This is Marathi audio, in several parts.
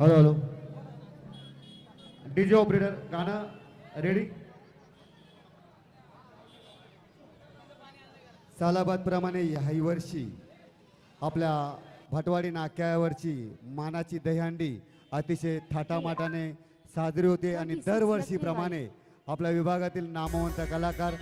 हॅलो हॅलो डीजे ऑपरेटर गाणं रेडी सालाबाद प्रमाणे ह्याही वर्षी आपल्या भटवाडी नाक्यावरची मानाची दहीहंडी अतिशय थाटामाटाने साजरी होते आणि दरवर्षीप्रमाणे आपल्या विभागातील नामवंत कलाकार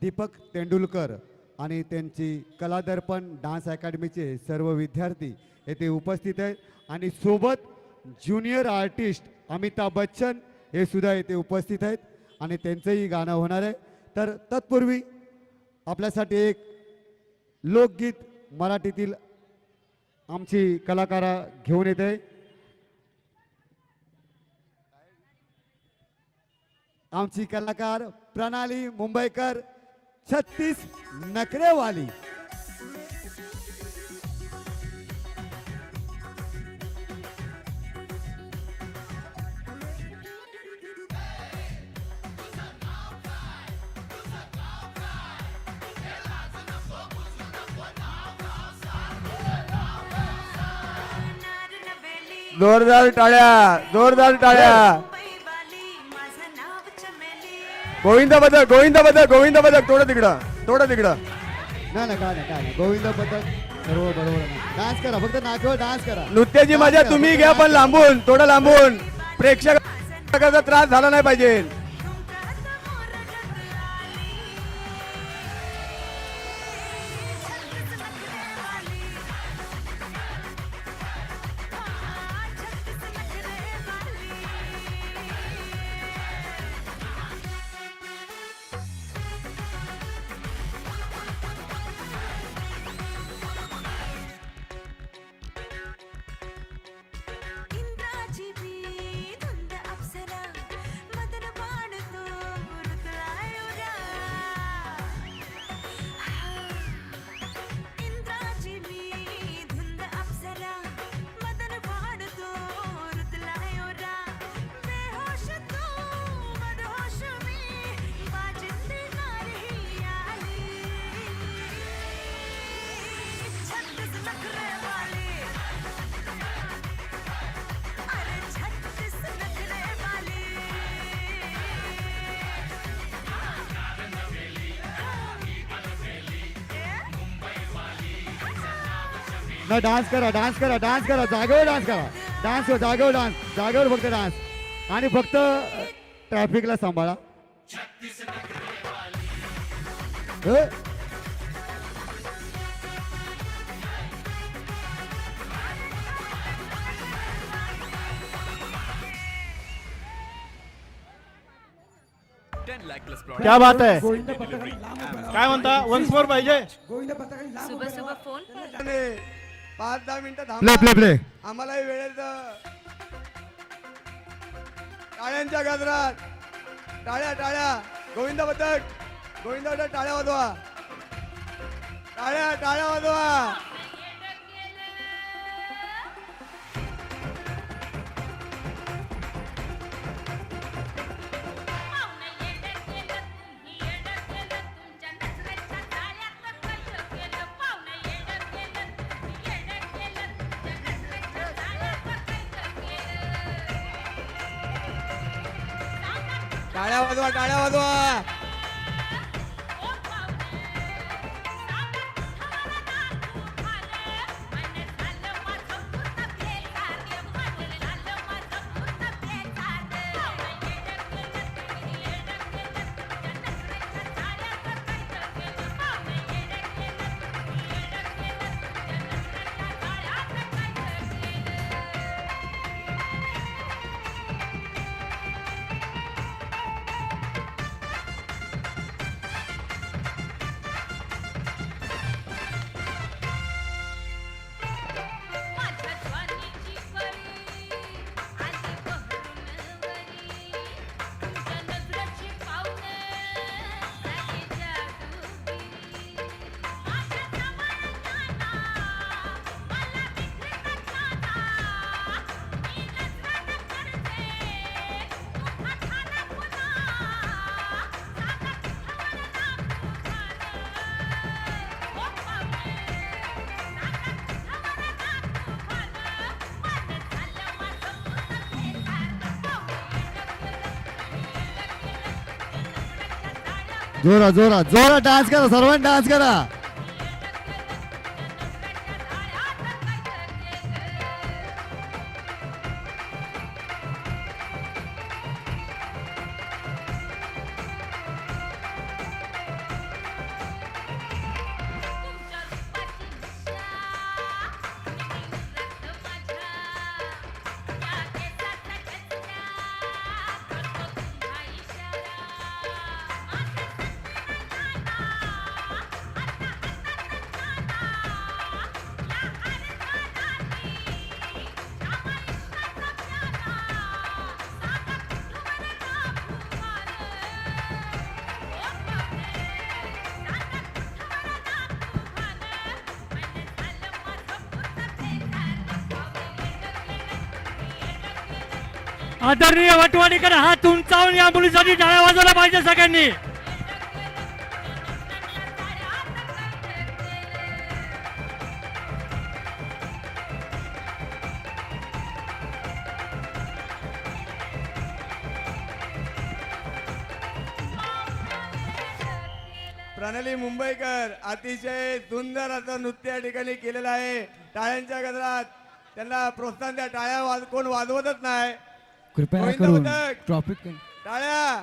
दीपक तेंडुलकर आणि त्यांची कलादर्पण डान्स अकॅडमीचे सर्व विद्यार्थी येथे उपस्थित आहेत. आणि सोबत ज्युनियर आर्टिस्ट अमिताभ बच्चन हे सुद्धा येथे उपस्थित आहेत आणि त्यांचंही गाणं होणार आहे. तर तत्पूर्वी आपल्यासाठी एक लोकगीत मराठीतील आमची कलाकारा घेऊन येते. आमची कलाकार प्रणाली मुंबईकर छत्तीस नकरेवाली जोरदार टाळ्या जोरदार टाळ्या. गोविंद बदक गोविंद बदक गोविंद बदक थोडं तिकडं थोडं तिकडं. नाही ना काय नाही काय नाही गोविंद पथक सर्व बरोबर. डान्स करा फक्त नाकेवर डान्स करा. नृत्याची मजा तुम्ही घ्या पण. लांबून थोडं लांबून. प्रेक्षकाचा त्रास झाला नाही पाहिजे. नाही डान्स करा डान्स करा डान्स करा. जागेवर डान्स करा. डान्स जागेवर डान्स जागेवर फक्त डान्स आणि फक्त ट्रॅफिकला सांभाळा. क्या बात आहे काय म्हणता? वन्स मोर पाहिजे. सुबह सुबह फोन पाच दहा मिनिटं प्ले थांबा. प्ले प्ले आम्हालाही वेळेत टाळ्यांच्या गजरात. टाळ्या टाळ्या. गोविंद बदक गोविंद बदक टाळ्या वाजवा. टाळ्या टाळ्या वाजवा. टाळ्या वाजवा टाळ्या वाजवा. जोरा जोरा जोरा डान्स करा सर्वांनी डान्स करा. आदरणीय वटवाडीकर हात उंचावून या मुलीसाठी टाळ्या वाजवला पाहिजे सगळ्यांनी. प्रणाली मुंबईकर अतिशय सुंदर असं नृत्य या ठिकाणी केलेलं आहे. टाळ्यांच्या गजरात त्यांना प्रोत्साहन द्या. टाळ्या वाज कोण वाजवतच नाही. कृपया करून. ट्रॉफिक टाळ्या